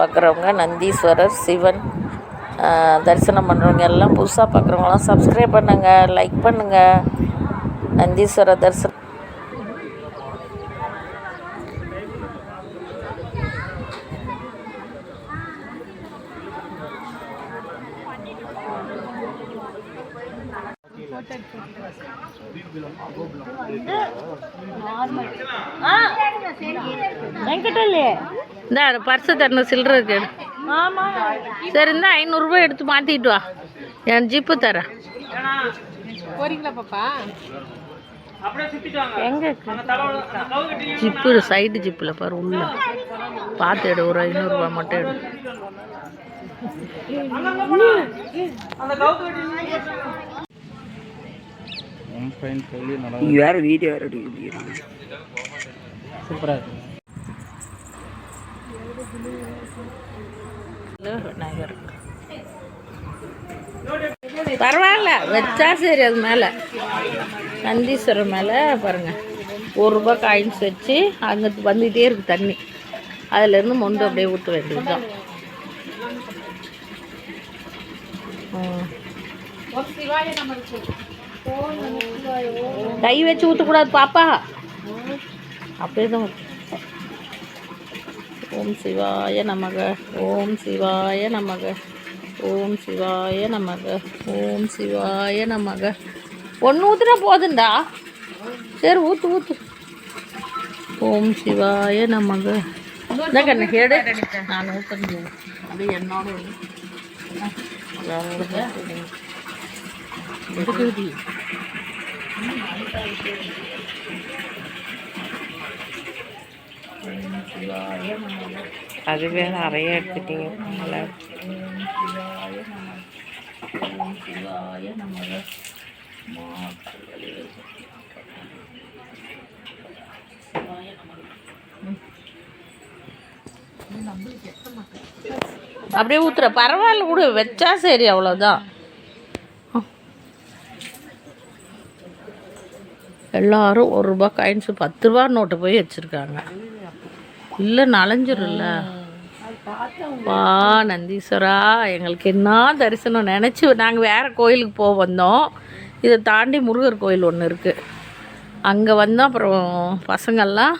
பார்க்குறவங்க நந்தீஸ்வரர் சிவன் தரிசனம் பண்ணுறவங்க எல்லாம் புதுசாக பார்க்குறவங்களாம் சப்ஸ்கிரைப் பண்ணுங்கள் லைக் பண்ணுங்கள் நந்தீஸ்வரர் தரிசனம். இந்த பர்ஸு தரணும் சில்லற இருக்கு சரி இந்த ஐநூறுரூவா எடுத்து மாற்றிட்டு வா. என் ஜிப்பு தரேன். போறீங்களா பாப்பா? எங்கே ஜிப்பு சைடு ஜிப்பில் பாரு உள்ள. பார்த்து எடு ஒரு ஐநூறுரூவா மட்டும் எடு. வேற வீடியோ வேற எடுக்கிறீங்க சூப்பரா இருக்கு. விநாயகர். பரவாயில்ல வச்சா சரி அது மேலே. நந்தீஸ்வரர் மேலே பாருங்க. ஒரு ரூபாய் காயின்ஸ் வச்சு அங்கே வந்துக்கிட்டே இருக்கு தண்ணி. அதுலேருந்து மொண்டு அப்படியே ஊற்ற வேண்டியதுதான். ம். கை வச்சு ஊற்றக்கூடாது பாப்பா. அப்படியே தான் ஊத்து. ஓம் சிவாய நமக ஓம் சிவாய நமக ஓம் சிவாய நமக ஓம் சிவாய நமக. ஒன்று ஊற்றுனா போதுண்டா சரி ஊற்று ஊற்று ஓம் சிவாய நமக. இந்த கண்ணு எடு நான் ஊற்றுறேன் அப்படியே என்னோட எடுக்குது. அதுவே நிறைய எடுத்துட்டீங்க. அப்படியே ஊத்துற. பரவாயில்ல விடு. வச்சா சரி அவ்வளோதான் எல்லாரும் ஒரு ரூபா காயின்ஸு பத்து ரூபா நோட்டு போய் வச்சுருக்காங்க. இல்லை நனைஞ்சிரும்ல வா நந்தீஸ்வரா எங்களுக்கு என்ன தரிசனம் நினச்சி நாங்கள் வேறு கோயிலுக்கு போக வந்தோம். இதை தாண்டி முருகர் கோயில் ஒன்று இருக்குது அங்கே வந்தோம் அப்புறம் பசங்கள்லாம்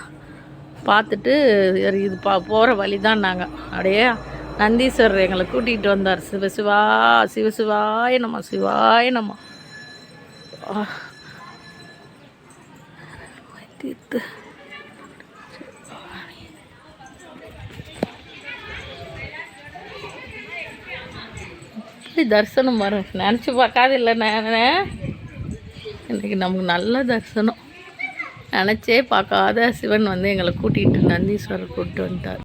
பார்த்துட்டு சரி இது பா போகிற வழி தான் நாங்கள் அப்படியே நந்தீஸ்வரர் எங்களை கூட்டிகிட்டு வந்தார். சிவ சிவா சிவ நம்ம சிவாய நம்ம தீர்த்து தரிசனம் வரும் நினச்சி பார்க்காது இல்லை நான். இன்றைக்கி நமக்கு நல்ல தரிசனம். நினச்சே பார்க்காத சிவன் வந்து எங்களை கூட்டிகிட்டு நந்தீஸ்வரர் கூப்பிட்டு வந்துட்டார்.